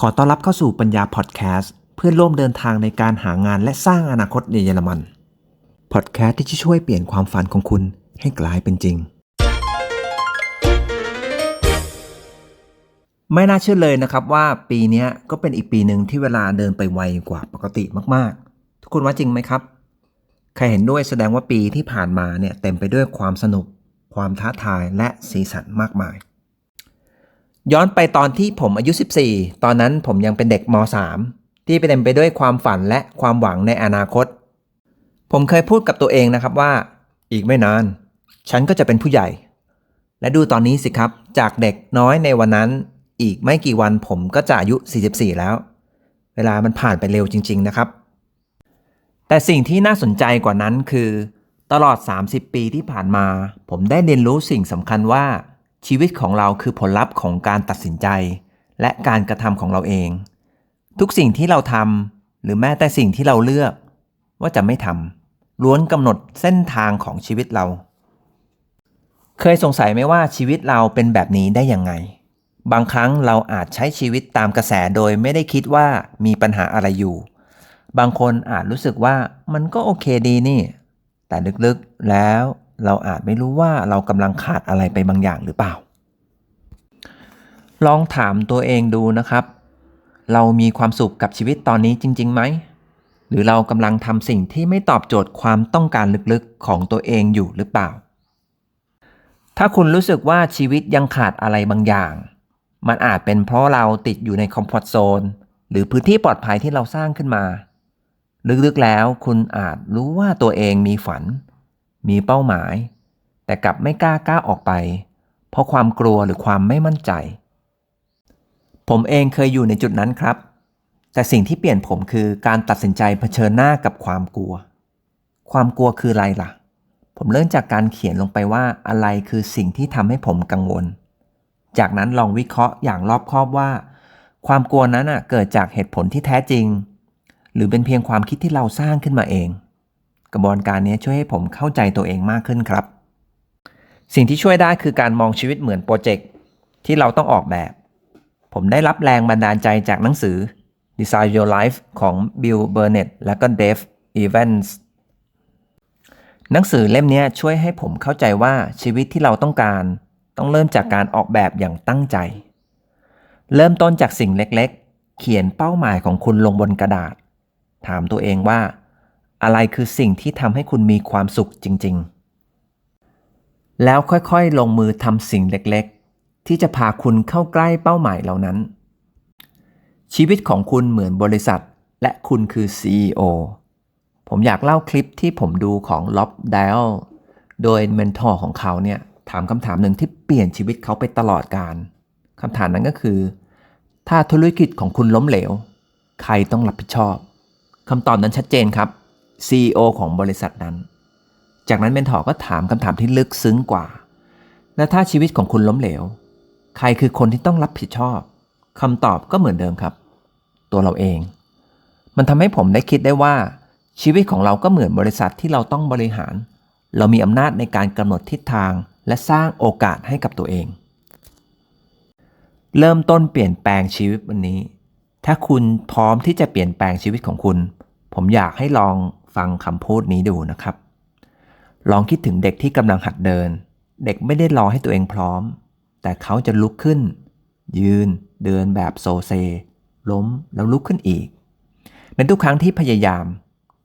ขอต้อนรับเข้าสู่ปัญญาพอดแคสต์เพื่อร่วมเดินทางในการหางานและสร้างอนาคตในเยอรมันพอดแคสต์ที่จะช่วยเปลี่ยนความฝันของคุณให้กลายเป็นจริง ไม่น่าเชื่อเลยนะครับว่าปีนี้ก็เป็นอีกปีหนึ่งที่เวลาเดินไปไวกว่าปกติมากๆ ทุกคนว่าจริงไหมครับ ใครเห็นด้วยแสดงว่าปีที่ผ่านมาเนี่ยเต็มไปด้วยความสนุก ความท้าทายและสีสันมากมาย ย้อนไปตอนที่ผมอายุ 14 ตอนนั้นผมยังเป็นเด็กม .3 ที่เต็มไปด้วยความฝันและความหวังในอนาคต ผมเคยพูดกับตัวเองนะครับว่า อีกไม่นาน ฉันก็จะเป็นผู้ใหญ่ และดูตอนนี้สิครับ จากเด็กน้อยในวันนั้น อีกไม่กี่วันผมก็จะอายุ 44 แล้ว เวลามันผ่านไปเร็วจริง ๆ นะครับ แต่สิ่งที่น่าสนใจกว่านั้นคือ ตลอด 30 ปีที่ผ่านมา ผมได้เรียนรู้สิ่งสำคัญว่า ชีวิตของเราคือผลลัพธ์ของการตัดสินใจ และการกระทำของเราเอง ทุกสิ่งที่เราทำหรือแม้แต่สิ่งที่เราเลือก ว่าจะไม่ทำล้วนกำหนดเส้นทางของชีวิตเรา เคยสงสัยไหมว่าชีวิตเราเป็นแบบนี้ได้ยังไง บางครั้งเราอาจใช้ชีวิตตามกระแสโดยไม่ได้คิดว่ามีปัญหาอะไรอยู่ บางคนอาจรู้สึกว่ามันก็โอเคดีนี่ แต่ลึกๆแล้ว เราอาจไม่รู้ว่าเรากำลังขาดอะไรไปบางอย่างหรือเปล่า ลองถามตัวเองดูนะครับ เรามีความสุขกับชีวิตตอนนี้จริงๆไหม หรือเรากำลังทำสิ่งที่ไม่ตอบโจทย์ความต้องการลึกๆของตัวเองอยู่หรือเปล่า ถ้าคุณรู้สึกว่าชีวิตยังขาดอะไรบางอย่าง มันอาจเป็นเพราะเราติดอยู่ในคอมฟอร์ทโซนหรือพื้นที่ปลอดภัยที่เราสร้างขึ้นมา ลึกๆแล้วคุณอาจรู้ว่าตัวเองมีฝัน มีเป้าหมาย แต่กลับไม่กล้าก้าวออกไป เพราะความกลัวหรือความไม่มั่นใจ ผมเองเคยอยู่ในจุดนั้นครับ แต่สิ่งที่เปลี่ยนผมคือการตัดสินใจเผชิญหน้ากับความกลัว ความกลัวคืออะไรล่ะ ผมเริ่มจากการเขียนลงไปว่าอะไรคือสิ่งที่ทำให้ผมกังวล จากนั้นลองวิเคราะห์อย่างรอบคอบว่า ความกลัวนั้นเกิดจากเหตุผลที่แท้จริง หรือเป็นเพียงความคิดที่เราสร้างขึ้นมาเอง ระบวนการนี้ช่วยให้ผมเข้าใจตัวเองมากขึ้นครับ สิ่งที่ช่วยได้คือการมองชีวิตเหมือนโปรเจกต์ที่เราต้องออกแบบ ผมได้รับแรงบันดาลใจจากหนังสือ Design Your Life ของ Bill Burnett และก็ Dave Evans หนังสือเล่มนี้ช่วยให้ผมเข้าใจว่าชีวิตที่เราต้องการ ต้องเริ่มจากการออกแบบอย่างตั้งใจ เริ่มต้นจากสิ่งเล็กๆ เขียนเป้าหมายของคุณลงบนกระดาษ ถามตัวเองว่า อะไรคือสิ่งที่ทำให้คุณมีความสุขจริง ๆ แล้วค่อยๆ ลงมือทำสิ่งเล็กๆ ที่จะพาคุณเข้าใกล้เป้าหมายเหล่านั้น ชีวิตของคุณเหมือนบริษัท และคุณคือ CEO ผมอยากเล่าคลิปที่ผมดูของล็อบไดลโดยเมนทอร์ของเขาเนี่ยถามคำถามหนึ่งที่เปลี่ยนชีวิตเขาไปตลอดการคำถามนั้นก็คือ ถ้าธุรกิจของคุณล้มเหลว ใครต้องรับผิดชอบคำตอบนั้นชัดเจนครับ CEO ของบริษัทนั้น จากนั้นเมนทอร์ก็ถามคำถามที่ลึกซึ้งกว่าและถ้าชีวิตของคุณล้มเหลว ใครคือคนที่ต้องรับผิดชอบคำตอบก็เหมือนเดิมครับ ตัวเราเอง มันทำให้ผมได้คิดได้ว่า ชีวิตของเราก็เหมือนบริษัทที่เราต้องบริหาร เรามีอำนาจในการกำหนดทิศทางและสร้างโอกาสให้กับตัวเอง เริ่มต้นเปลี่ยนแปลงชีวิตวันนี้ ถ้าคุณพร้อมที่จะเปลี่ยนแปลงชีวิตของคุณ ผมอยากให้ลอง ฟังคำพูดนี้ดูนะครับ ลองคิดถึงเด็กที่กำลังหัดเดิน เด็กไม่ได้รอให้ตัวเองพร้อม แต่เขาจะลุกขึ้น ยืน เดินแบบโซเซ ล้มแล้วลุกขึ้นอีก ในทุกครั้งที่พยายาม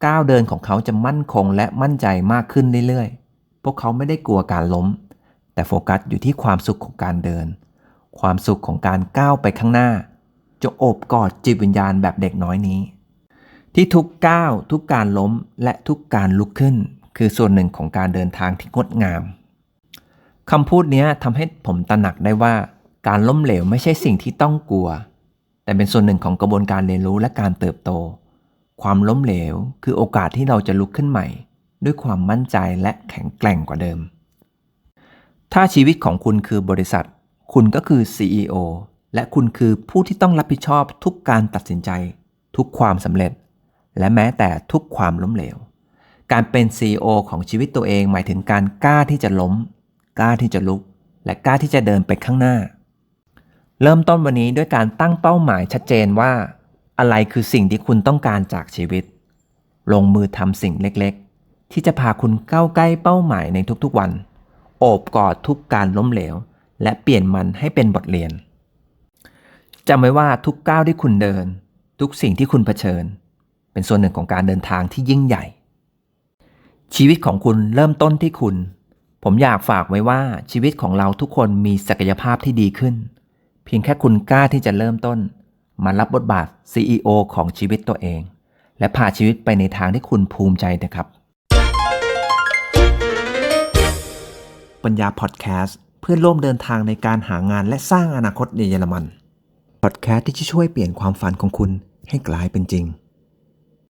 ก้าวเดินของเขาจะมั่นคงและมั่นใจมากขึ้นเรื่อยๆ พวกเขาไม่ได้กลัวการล้ม แต่โฟกัสอยู่ที่ความสุขของการเดิน ความสุขของการก้าวไปข้างหน้า จะโอบกอดจิตวิญญาณแบบเด็กน้อยนี้ ที่ทุกก้าวทุกการล้มและทุกการลุกขึ้น คือส่วนหนึ่งของการเดินทางที่งดงามคำพูดนี้ทำให้ผมตระหนักได้ว่า การล้มเหลวไม่ใช่สิ่งที่ต้องกลัว แต่เป็นส่วนหนึ่งของกระบวนการเรียนรู้และการเติบโต ความล้มเหลว คือโอกาสที่เราจะลุกขึ้นใหม่ ด้วยความมั่นใจและแข็งแกร่งกว่าเดิม ถ้าชีวิตของคุณคือบริษัท คุณก็คือ CEO และคุณคือผู้ที่ต้องรับผิดชอบทุกการตัดสินใจ ทุกความสำเร็จ และแม้แต่ทุกความล้มเหลว การเป็น CEO ของชีวิตตัวเองหมายถึงการกล้าที่จะล้ม กล้าที่จะลุก และกล้าที่จะเดินไปข้างหน้า เริ่มต้นวันนี้ด้วยการตั้งเป้าหมายชัดเจนว่า อะไรคือสิ่งที่คุณต้องการจากชีวิต ลงมือทำสิ่งเล็กๆ ที่จะพาคุณก้าวใกล้เป้าหมายในทุกๆวัน โอบกอดทุกการล้มเหลว และเปลี่ยนมันให้เป็นบทเรียนจำไว้ว่าทุกก้าวที่คุณเดิน ทุกสิ่งที่คุณเผชิญ เป็นส่วนหนึ่งของการเดินทางที่ยิ่งใหญ่ ชีวิตของคุณเริ่มต้นที่คุณ ผมอยากฝากไว้ว่าชีวิตของเราทุกคนมีศักยภาพที่ดีขึ้น เพียงแค่คุณกล้าที่จะเริ่มต้น มารับบทบาท CEO ของชีวิตตัวเอง และพาชีวิตไปในทางที่คุณภูมิใจนะครับ ปัญญาพอดแคสต์เพื่อร่วมเดินทางในการหางานและสร้างอนาคตในเยอรมันพอดแคสต์ที่จะช่วยเปลี่ยนความฝันของคุณให้กลายเป็นจริง